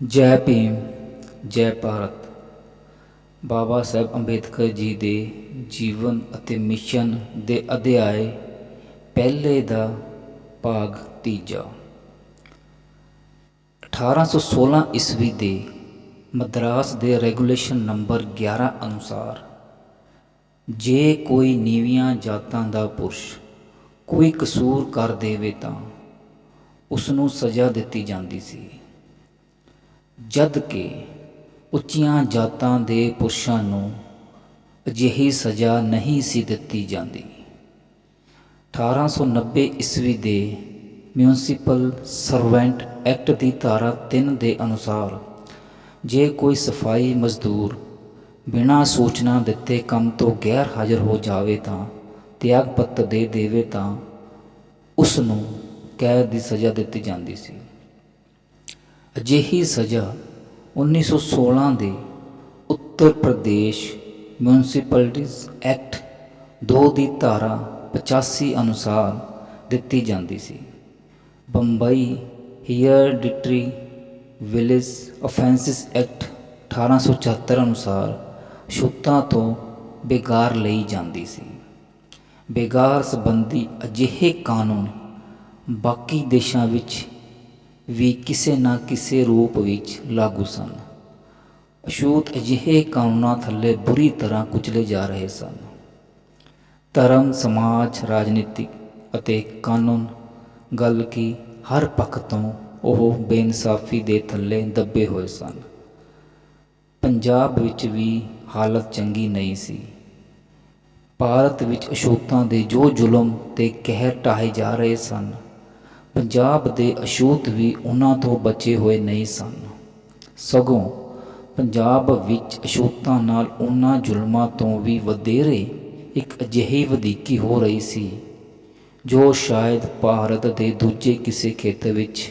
ਜੈ ਭੀਮ, ਜੈ ਭਾਰਤ। ਬਾਬਾ ਸਾਹਿਬ ਅੰਬੇਦਕਰ ਜੀ ਦੇ ਜੀਵਨ ਅਤੇ ਮਿਸ਼ਨ ਦੇ ਅਧਿਆਏ ਪਹਿਲੇ ਦਾ ਭਾਗ ਤੀਜਾ। 1816 ਈਸਵੀ ਦੇ ਮਦਰਾਸ ਦੇ ਰੈਗੂਲੇਸ਼ਨ ਨੰਬਰ 11 ਅਨੁਸਾਰ, ਜੇ ਕੋਈ ਨੀਵੀਆਂ ਜਾਤਾਂ ਦਾ ਪੁਰਸ਼ ਕੋਈ ਕਸੂਰ ਕਰ ਦੇਵੇ ਤਾਂ ਉਸ ਨੂੰ ਸਜ਼ਾ ਦਿੱਤੀ ਜਾਂਦੀ ਸੀ। ਜਦ ਕਿ ਉੱਚੀਆਂ ਜਾਤਾਂ ਦੇ ਪੁਰਸ਼ਾਂ ਨੂੰ ਅਜਿਹੀ ਸਜ਼ਾ ਨਹੀਂ ਸੀ ਦਿੱਤੀ ਜਾਂਦੀ। 1890 ਈਸਵੀ ਦੇ ਮਿਊਨਿਸਪਲ ਸਰਵੈਂਟ ਐਕਟ ਦੀ ਧਾਰਾ 3 ਦੇ ਅਨੁਸਾਰ ਜੇ ਕੋਈ ਸਫ਼ਾਈ ਮਜ਼ਦੂਰ ਬਿਨਾਂ ਸੂਚਨਾ ਦਿੱਤੇ ਕੰਮ ਤੋਂ ਗੈਰ ਹਾਜ਼ਰ ਹੋ ਜਾਵੇ ਤਾਂ ਤਿਆਗ ਪੱਤਰ ਦੇ ਦੇਵੇ ਤਾਂ ਉਸ ਨੂੰ ਕੈਦ ਦੀ ਸਜ਼ਾ ਦਿੱਤੀ ਜਾਂਦੀ ਸੀ। ਅਜਿਹੀ ਸਜ਼ਾ 1916 ਦੇ ਉੱਤਰ ਪ੍ਰਦੇਸ਼ ਮਿਊਨਿਸਪੈਲਿਟੀਜ਼ ਐਕਟ 2 ਦੀ ਧਾਰਾ 85 ਅਨੁਸਾਰ ਦਿੱਤੀ ਜਾਂਦੀ ਸੀ। Bombay hereditary village offences act 1874 ਅਨੁਸਾਰ ਛੁੱਟਾਂ ਤੋਂ ਬੇਗਾਰ ਲਈ ਜਾਂਦੀ ਸੀ। ਬੇਗਾਰ ਸੰਬੰਧੀ ਅਜਿਹੇ ਕਾਨੂੰਨ ਬਾਕੀ ਦੇਸ਼ਾਂ ਵਿੱਚ ਵੀ ਕਿਸੇ ਨਾ ਕਿਸੇ ਰੂਪ ਵਿੱਚ ਲਾਗੂ ਸਨ। ਅਛੂਤ ਅਜਿਹੇ ਕਾਨੂੰਨਾਂ ਥੱਲੇ ਬੁਰੀ ਤਰ੍ਹਾਂ ਕੁਚਲੇ ਜਾ ਰਹੇ ਸਨ। ਧਰਮ, ਸਮਾਜ ਰਾਜਨੀਤਿਕ ਅਤੇ ਕਾਨੂੰਨ, ਗੱਲ ਕੀ ਹਰ ਪੱਖ ਤੋਂ ਉਹ ਬੇਇਨਸਾਫੀ ਦੇ ਥੱਲੇ ਦੱਬੇ ਹੋਏ ਸਨ। ਪੰਜਾਬ ਵਿੱਚ ਵੀ ਹਾਲਤ ਚੰਗੀ ਨਹੀਂ ਸੀ। ਭਾਰਤ ਵਿੱਚ ਅਛੂਤਾਂ ਦੇ ਜੋ ਜ਼ੁਲਮ ਤੇ ਕਹਿਰ ਢਾਹੇ ਜਾ ਰਹੇ ਸਨ ਪੰਜਾਬ ਦੇ ਅਛੂਤ ਵੀ ਉਹਨਾਂ ਤੋਂ ਬਚੇ ਹੋਏ ਨਹੀਂ ਸਨ। ਸਗੋਂ ਪੰਜਾਬ ਵਿੱਚ ਅਛੂਤਾਂ ਨਾਲ ਉਹਨਾਂ ਜ਼ੁਲਮਾਂ ਤੋਂ ਵੀ ਵਧੇਰੇ ਇੱਕ ਅਜਿਹੀ ਵਧੀਕੀ ਹੋ ਰਹੀ ਸੀ, ਜੋ ਸ਼ਾਇਦ ਭਾਰਤ ਦੇ ਦੂਜੇ ਕਿਸੇ ਖੇਤਰ ਵਿੱਚ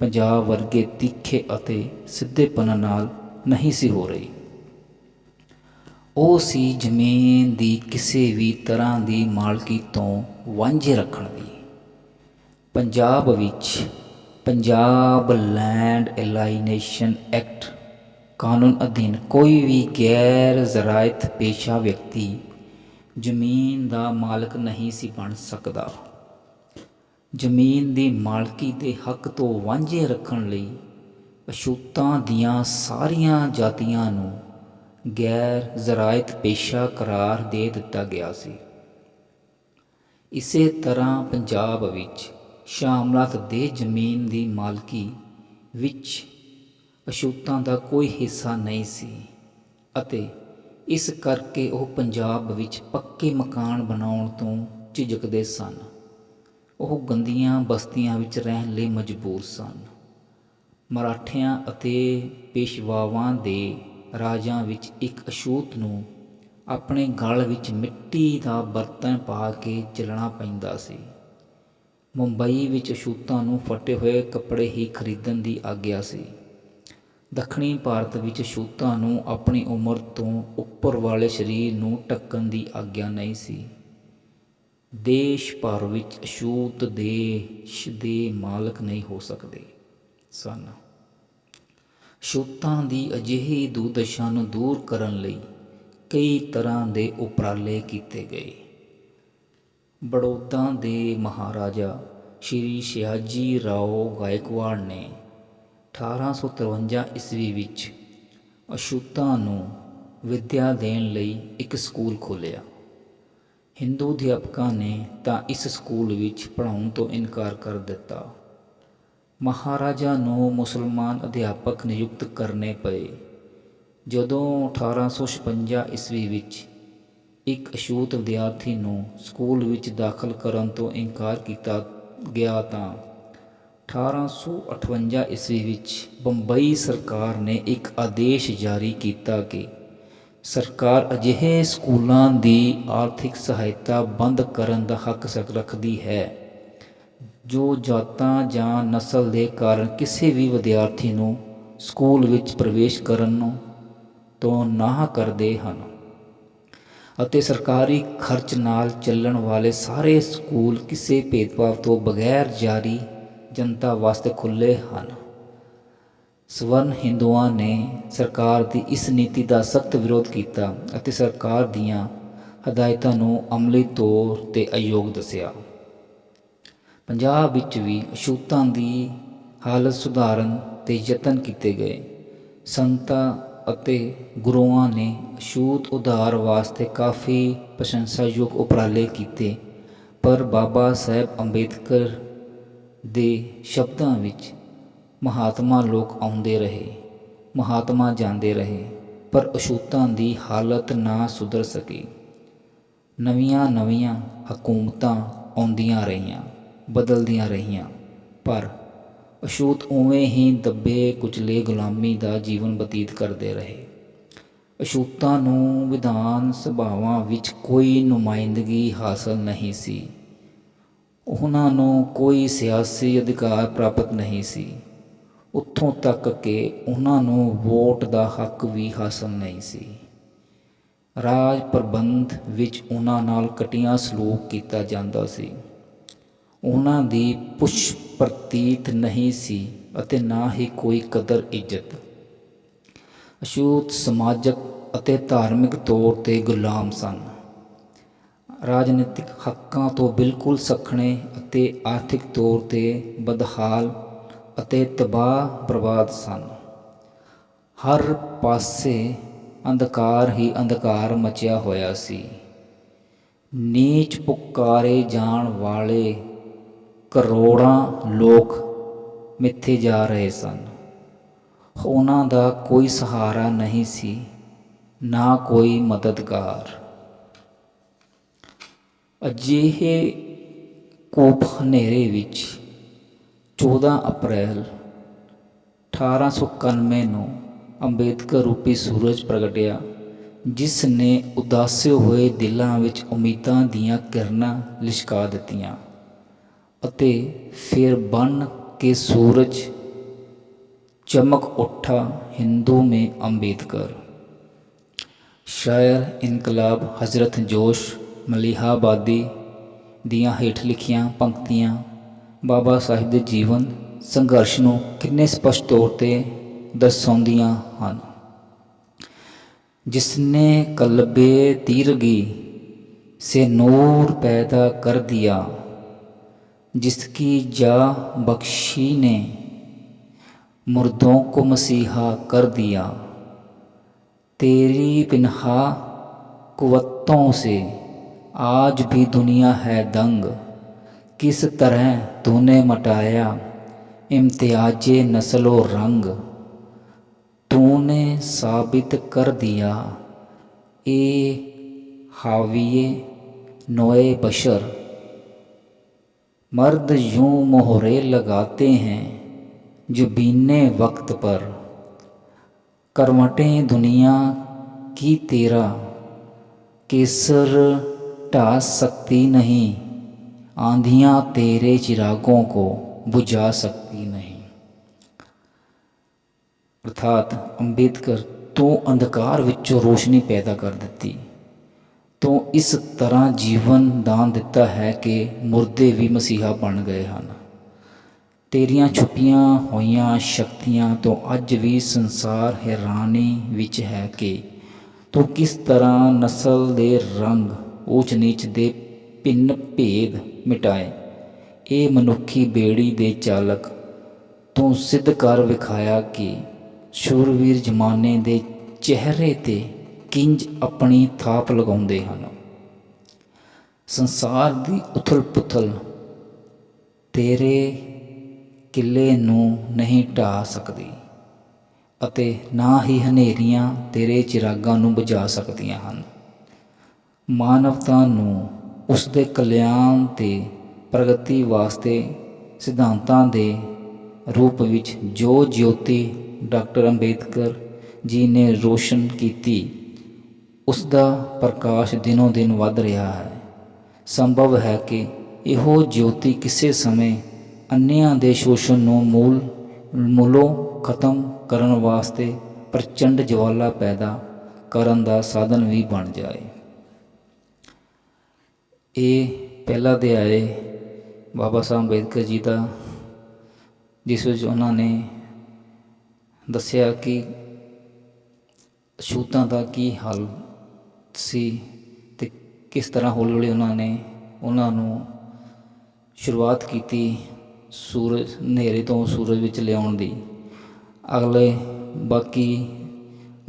ਪੰਜਾਬ ਵਰਗੇ ਤਿੱਖੇ ਅਤੇ ਸਿੱਧੇਪਨ ਨਾਲ ਨਹੀਂ ਸੀ ਹੋ ਰਹੀ। ਉਹ ਸੀ ਜ਼ਮੀਨ ਦੀ ਕਿਸੇ ਵੀ ਤਰ੍ਹਾਂ ਦੀ ਮਾਲਕੀ ਤੋਂ ਵਾਂਝੇ ਰੱਖਣ ਦੀ। ਪੰਜਾਬ ਵਿੱਚ ਪੰਜਾਬ ਲੈਂਡ ਐਲਾਈਨੇਸ਼ਨ ਐਕਟ ਕਾਨੂੰਨ ਅਧੀਨ ਕੋਈ ਵੀ ਗੈਰ ਜ਼ਰਾਇਤ ਪੇਸ਼ਾ ਵਿਅਕਤੀ ਜ਼ਮੀਨ ਦਾ ਮਾਲਕ ਨਹੀਂ ਸੀ ਬਣ ਸਕਦਾ। ਜ਼ਮੀਨ ਦੀ ਮਾਲਕੀ ਦੇ ਹੱਕ ਤੋਂ ਵਾਂਝੇ ਰੱਖਣ ਲਈ ਅਛੂਤਾਂ ਦੀਆਂ ਸਾਰੀਆਂ ਜਾਤੀਆਂ ਨੂੰ ਗੈਰ ਜ਼ਰਾਇਤ ਪੇਸ਼ਾ ਕਰਾਰ ਦੇ ਦਿੱਤਾ ਗਿਆ ਸੀ। ਇਸੇ ਤਰ੍ਹਾਂ ਪੰਜਾਬ ਵਿੱਚ ਸ਼ਾਮਲਾਤ ਦੇ ਜ਼ਮੀਨ ਦੀ ਮਾਲਕੀ ਵਿੱਚ ਅਛੂਤਾਂ ਦਾ ਕੋਈ ਹਿੱਸਾ ਨਹੀਂ ਸੀ ਅਤੇ ਇਸ ਕਰਕੇ ਉਹ ਪੰਜਾਬ ਵਿੱਚ ਪੱਕੇ ਮਕਾਨ ਬਣਾਉਣ ਤੋਂ ਝਿਜਕਦੇ ਸਨ। ਉਹ ਗੰਦੀਆਂ ਬਸਤੀਆਂ ਵਿੱਚ ਰਹਿਣ ਲਈ ਮਜਬੂਰ ਸਨ। ਮਰਾਠਿਆਂ ਅਤੇ ਪੇਸ਼ਵਾਵਾਂ ਦੇ ਰਾਜਾਂ ਵਿੱਚ ਇੱਕ ਅਛੂਤ ਨੂੰ ਆਪਣੇ ਗਲ ਵਿੱਚ ਮਿੱਟੀ ਦਾ ਬਰਤਨ ਪਾ ਕੇ ਚੱਲਣਾ ਪੈਂਦਾ ਸੀ। ਮੁੰਬਈ ਵਿੱਚ ਛੂਤਾਂ ਨੂੰ ਫਟੇ ਹੋਏ ਕੱਪੜੇ ਹੀ ਖਰੀਦਣ ਦੀ ਆਗਿਆ ਸੀ। ਦੱਖਣੀ ਭਾਰਤ ਵਿੱਚ ਛੂਤਾਂ ਨੂੰ ਆਪਣੀ ਉਮਰ ਤੋਂ ਉੱਪਰ ਵਾਲੇ ਸਰੀਰ ਨੂੰ ਢੱਕਣ ਦੀ ਆਗਿਆ ਨਹੀਂ ਸੀ। ਦੇਸ਼ ਭਰ ਵਿੱਚ ਛੂਤ ਦੇਸ਼ ਦੇ ਮਾਲਕ ਨਹੀਂ ਹੋ ਸਕਦੇ ਸਨ। ਛੂਤਾਂ ਦੀ ਅਜਿਹੀ ਦੁਰਦਸ਼ਾ ਨੂੰ ਦੂਰ ਕਰਨ ਲਈ ਕਈ ਤਰ੍ਹਾਂ ਦੇ ਉਪਰਾਲੇ ਕੀਤੇ ਗਏ। ਬੜੌਦਾ ਦੇ ਮਹਾਰਾਜਾ ਸ਼੍ਰੀ ਸ਼ਿਆਜੀ ਰਾਓ ਗਾਇਕਵਾੜ ਨੇ 1853 ਈਸਵੀ ਵਿੱਚ ਅਸ਼ੂਤਾ ਨੂੰ ਵਿੱਦਿਆ ਦੇਣ ਲਈ ਇੱਕ ਸਕੂਲ ਖੋਲ੍ਹਿਆ। ਹਿੰਦੂ ਅਧਿਆਪਕਾਂ ਨੇ ਤਾਂ ਇਸ ਸਕੂਲ ਵਿੱਚ ਪੜ੍ਹਾਉਣ ਤੋਂ ਇਨਕਾਰ ਕਰ ਦਿੱਤਾ। ਮਹਾਰਾਜਾ ਨੂੰ ਮੁਸਲਮਾਨ ਅਧਿਆਪਕ ਨਿਯੁਕਤ ਕਰਨੇ ਪਏ। ਜਦੋਂ 1856 ਈਸਵੀ ਵਿੱਚ ਇੱਕ ਅਛੂਤ ਵਿਦਿਆਰਥੀ ਨੂੰ ਸਕੂਲ ਵਿੱਚ ਦਾਖਲ ਕਰਨ ਤੋਂ ਇਨਕਾਰ ਕੀਤਾ ਗਿਆ ਤਾਂ 1858 ਈਸਵੀ ਵਿੱਚ ਬੰਬਈ ਸਰਕਾਰ ਨੇ ਇੱਕ ਆਦੇਸ਼ ਜਾਰੀ ਕੀਤਾ ਕਿ ਸਰਕਾਰ ਅਜਿਹੇ ਸਕੂਲਾਂ ਦੀ ਆਰਥਿਕ ਸਹਾਇਤਾ ਬੰਦ ਕਰਨ ਦਾ ਹੱਕ ਰੱਖਦੀ ਹੈ, ਜੋ ਜਾਤਾਂ ਜਾਂ ਨਸਲ ਦੇ ਕਾਰਨ ਕਿਸੇ ਵੀ ਵਿਦਿਆਰਥੀ ਨੂੰ ਸਕੂਲ ਵਿੱਚ ਪ੍ਰਵੇਸ਼ ਕਰਨ ਤੋਂ ਨਾਂਹ ਕਰਦੇ ਹਨ। ਅਤੇ ਸਰਕਾਰੀ ਖਰਚ ਨਾਲ ਚੱਲਣ ਵਾਲੇ ਸਾਰੇ ਸਕੂਲ ਕਿਸੇ ਭੇਦਭਾਵ ਤੋਂ ਬਗੈਰ ਜਾਰੀ ਜਨਤਾ ਵਾਸਤੇ ਖੁੱਲ੍ਹੇ ਹਨ। ਸਵਰਨ ਹਿੰਦੂਆਂ ਨੇ ਸਰਕਾਰ ਦੀ ਇਸ ਨੀਤੀ ਦਾ ਸਖਤ ਵਿਰੋਧ ਕੀਤਾ ਅਤੇ ਸਰਕਾਰ ਦੀਆਂ ਹਦਾਇਤਾਂ ਨੂੰ ਅਮਲੀ ਤੌਰ ਤੇ ਅਯੋਗ ਦੱਸਿਆ। ਪੰਜਾਬ ਵਿੱਚ ਵੀ ਅਛੂਤਾਂ ਦੀ ਹਾਲਤ ਸੁਧਾਰਨ ਤੇ ਯਤਨ ਕੀਤੇ ਗਏ। ਸੰਤਾਂ ਅਤੇ ਗੁਰੂਆਂ ਨੇ ਛੂਤ ਉਧਾਰ ਵਾਸਤੇ ਕਾਫੀ ਪ੍ਰਸ਼ੰਸਾਯੋਗ ਉਪਰਾਲੇ ਕੀਤੇ। ਪਰ ਬਾਬਾ ਸਾਹਿਬ ਅੰਬੇਦਕਰ ਦੇ ਸ਼ਬਦਾਂ ਵਿੱਚ ਮਹਾਤਮਾ ਲੋਕ ਆਉਂਦੇ ਰਹੇ, ਮਹਾਤਮਾ ਜਾਂਦੇ ਰਹੇ, ਪਰ ਅਛੂਤਾਂ ਦੀ ਹਾਲਤ ਨਾ ਸੁਧਰ ਸਕੀ। ਨਵੀਆਂ ਨਵੀਆਂ ਹਕੂਮਤਾਂ ਆਉਂਦੀਆਂ ਰਹੀਆਂ, ਬਦਲਦੀਆਂ ਰਹੀਆਂ, ਪਰ ਅਸ਼ੂਤ ਉਵੇਂ ਹੀ ਦੱਬੇ ਕੁਚਲੇ ਗੁਲਾਮੀ ਦਾ ਜੀਵਨ ਬਤੀਤ ਕਰਦੇ ਰਹੇ। ਅਸ਼ੂਤਾਂ ਨੂੰ ਵਿਧਾਨ ਸਭਾਵਾਂ ਵਿੱਚ ਕੋਈ ਨੁਮਾਇੰਦਗੀ ਹਾਸਲ ਨਹੀਂ ਸੀ। ਉਹਨਾਂ ਨੂੰ ਕੋਈ ਸਿਆਸੀ ਅਧਿਕਾਰ ਪ੍ਰਾਪਤ ਨਹੀਂ ਸੀ। ਉੱਥੋਂ ਤੱਕ ਕਿ ਉਹਨਾਂ ਨੂੰ ਵੋਟ ਦਾ ਹੱਕ ਵੀ ਹਾਸਲ ਨਹੀਂ ਸੀ। ਰਾਜ ਪ੍ਰਬੰਧ ਵਿੱਚ ਉਹਨਾਂ ਨਾਲ ਕਟੀਆਂ ਸਲੂਕ ਕੀਤਾ ਜਾਂਦਾ ਸੀ। ਉਹਨਾਂ ਦੀ ਪੁਸ਼ ਪ੍ਰਤੀਤ ਨਹੀਂ ਸੀ ਅਤੇ ਨਾ ਹੀ ਕੋਈ ਕਦਰ ਇੱਜ਼ਤ। ਅਸ਼ੂਤ ਸਮਾਜਿਕ ਅਤੇ ਧਾਰਮਿਕ ਤੌਰ ਤੇ ਗੁਲਾਮ ਸਨ। ਰਾਜਨੀਤਿਕ ਹੱਕਾਂ ਤੋਂ ਬਿਲਕੁਲ ਸਖਣੇ ਅਤੇ ਆਰਥਿਕ ਤੌਰ ਤੇ ਬਦਹਾਲ ਅਤੇ ਤਬਾਹ ਬਰਬਾਦ ਸਨ। ਹਰ ਪਾਸੇ ਅੰਧਕਾਰ ਹੀ ਅੰਧਕਾਰ ਮਚਿਆ ਹੋਇਆ ਸੀ। ਨੀਚ ਪੁਕਾਰੇ ਜਾਣ ਵਾਲੇ ਕਰੋੜਾਂ ਲੋਕ ਮਿੱਥੇ ਜਾ ਰਹੇ ਸਨ। ਉਹਨਾਂ ਦਾ ਕੋਈ ਸਹਾਰਾ ਨਹੀਂ ਸੀ, ਨਾ ਕੋਈ ਮਦਦਗਾਰ। ਅਜਿਹੇ ਕੋਪ ਹਨੇਰੇ ਵਿੱਚ 14 ਅਪ੍ਰੈਲ 1891 ਨੂੰ ਅੰਬੇਦਕਰ ਰੂਪੀ ਸੂਰਜ ਪ੍ਰਗਟਿਆ, ਜਿਸ ਨੇ ਉਦਾਸੇ ਹੋਏ ਦਿਲਾਂ ਵਿੱਚ ਉਮੀਦਾਂ ਦੀਆਂ ਕਿਰਨਾਂ ਲਿਸ਼ਕਾ ਦਿੱਤੀਆਂ। ਅਤੇ ਫਿਰ ਬਨ ਕੇ ਸੂਰਜ ਚਮਕ ਉੱਠਾ ਹਿੰਦੂ में ਅੰਬੇਦਕਰ ਸ਼ਾਇਰ ਇਨਕਲਾਬ ਹਜ਼ਰਤ ਜੋਸ਼ ਮਲੀਹਾਬਾਦੀ ਦੀਆਂ ਹੇਠ ਲਿਖੀਆਂ ਪੰਕਤੀਆਂ ਬਾਬਾ ਸਾਹਿਬ ਦੇ ਜੀਵਨ ਸੰਘਰਸ਼ ਨੂੰ ਕਿੰਨੇ ਸਪਸ਼ਟ ਤੌਰ ਤੇ ਦਰਸਾਉਂਦੀਆਂ ਹਨ जिसने कल्बे तीरगी से नूर पैदा कर दिया जिसकी जा बख्शी ने मुर्दों को मसीहा कर दिया तेरी पिन्हा कुवत्तों से आज भी दुनिया है दंग किस तरह तूने मटाया इम्तियाज नस्लो रंग तूने साबित कर दिया ए हाविए नोए बशर मर्द यूँ मोहरे लगाते हैं जो बीने वक्त पर। करवटें दुनिया की तेरा, केसर टास सकती नहीं, आंधियाँ तेरे चिरागों को बुझा सकती नहीं। अर्थात अंबेडकर तो अंधकार विचों रोशनी पैदा कर देती। ਤੋਂ ਇਸ ਤਰ੍ਹਾਂ ਜੀਵਨ ਦਾਨ ਦਿੱਤਾ ਹੈ ਕਿ ਮੁਰਦੇ ਵੀ ਮਸੀਹਾ ਬਣ ਗਏ ਹਨ। ਤੇਰੀਆਂ ਛੁਪੀਆਂ ਹੋਈਆਂ ਸ਼ਕਤੀਆਂ ਤੋਂ ਅੱਜ ਵੀ ਸੰਸਾਰ ਹੈਰਾਨੀ ਵਿੱਚ ਹੈ ਕਿ ਤੂੰ ਕਿਸ ਤਰ੍ਹਾਂ ਨਸਲ ਦੇ ਰੰਗ ਊਚ ਨੀਚ ਦੇ ਭਿੰਨ ਭੇਦ ਮਿਟਾਏ। ਇਹ ਮਨੁੱਖੀ ਬੇੜੀ ਦੇ ਚਾਲਕ ਤੂੰ ਸਿੱਧ ਕਰ ਵਿਖਾਇਆ ਕਿ ਸ਼ੂਰਵੀਰ ਜ਼ਮਾਨੇ ਦੇ ਚਿਹਰੇ ਤੇ ਕਿੰਜ ਆਪਣੀ ਥਾਪ ਲਗਾਉਂਦੇ ਹਨ? ਸੰਸਾਰ ਦੀ ਉਥਲ-ਪੁਥਲ ਤੇਰੇ ਕਿਲੇ ਨੂੰ ਨਹੀਂ ਢਾ ਸਕਦੀ ਅਤੇ ਨਾ ਹੀ ਹਨੇਰੀਆਂ ਤੇਰੇ ਚਿਰਾਗਾਂ ਨੂੰ ਬੁਝਾ ਸਕਦੀਆਂ ਹਨ। ਮਾਨਵਤਾ ਨੂੰ ਉਸ ਦੇ ਕਲਿਆਣ ਤੇ ਪ੍ਰਗਤੀ ਵਾਸਤੇ ਸਿਧਾਂਤਾਂ ਦੇ ਰੂਪ ਵਿੱਚ ਜੋ ਜੋਤੀ ਡਾਕਟਰ ਅੰਬੇਦਕਰ ਜੀ ਨੇ ਰੋਸ਼ਨ ਕੀਤੀ ਉਸ ਦਾ ਪ੍ਰਕਾਸ਼ ਦਿਨੋਂ ਦਿਨ ਵੱਧ ਰਿਹਾ ਹੈ। ਸੰਭਵ ਹੈ ਕਿ ਇਹੋ ਜੋਤੀ ਕਿਸੇ ਸਮੇਂ ਅੰਨਿਆਂ ਦੇ ਸ਼ੋਸ਼ਣ ਨੂੰ ਮੂਲ, ਮੂਲੋਂ ਖਤਮ ਕਰਨ ਵਾਸਤੇ ਪ੍ਰਚੰਡ ਜਵਾਲਾ ਪੈਦਾ ਕਰਨ ਦਾ ਸਾਧਨ ਵੀ ਬਣ ਜਾਏ। ਇਹ ਪਹਿਲਾ ਆਏ ਬਾਬਾ ਸਾਹਿਬ ਅੰਬੇਦਕਰ ਜੀ ਦਾ, ਜਿਸ ਵਿੱਚ ਉਹਨਾਂ ਨੇ ਦੱਸਿਆ ਕਿ ਛੂਤਾਂ ਦਾ ਕੀ ਹੱਲ ਸੀ ਅਤੇ ਕਿਸ ਤਰ੍ਹਾਂ ਹੌਲੀ ਹੌਲੀ ਉਹਨਾਂ ਨੇ ਉਹਨਾਂ ਨੂੰ ਸ਼ੁਰੂਆਤ ਕੀਤੀ ਸੂਰਜ, ਹਨੇਰੇ ਤੋਂ ਸੂਰਜ ਵਿੱਚ ਲਿਆਉਣ ਦੀ। ਅਗਲੇ, ਬਾਕੀ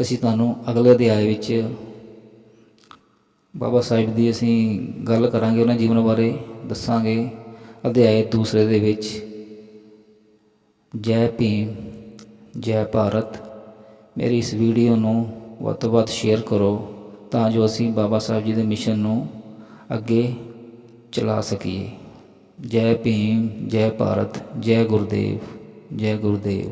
ਅਸੀਂ ਤੁਹਾਨੂੰ ਅਗਲੇ ਅਧਿਆਏ ਵਿੱਚ ਬਾਬਾ ਸਾਹਿਬ ਦੀ ਅਸੀਂ ਗੱਲ ਕਰਾਂਗੇ, ਉਹਨਾਂ ਜੀਵਨ ਬਾਰੇ ਦੱਸਾਂਗੇ। ਅਧਿਆਏ ਦੂਸਰੇ ਦੇ ਵਿੱਚ, ਜੈ ਭੀਮ, ਜੈ ਭਾਰਤ। ਮੇਰੀ ਇਸ ਵੀਡੀਓ ਨੂੰ ਵੱਧ ਤੋਂ ਵੱਧ ਸ਼ੇਅਰ ਕਰੋ। ਤਾਂ ਜੋ ਅਸੀਂ ਬਾਬਾ ਸਾਹਿਬ ਜੀ ਦੇ ਮਿਸ਼ਨ ਨੂੰ ਅੱਗੇ ਚਲਾ ਸਕੀਏ। ਜੈ ਭੀਮ, ਜੈ ਭਾਰਤ, ਜੈ ਗੁਰਦੇਵ ਜੈ ਗੁਰਦੇਵ।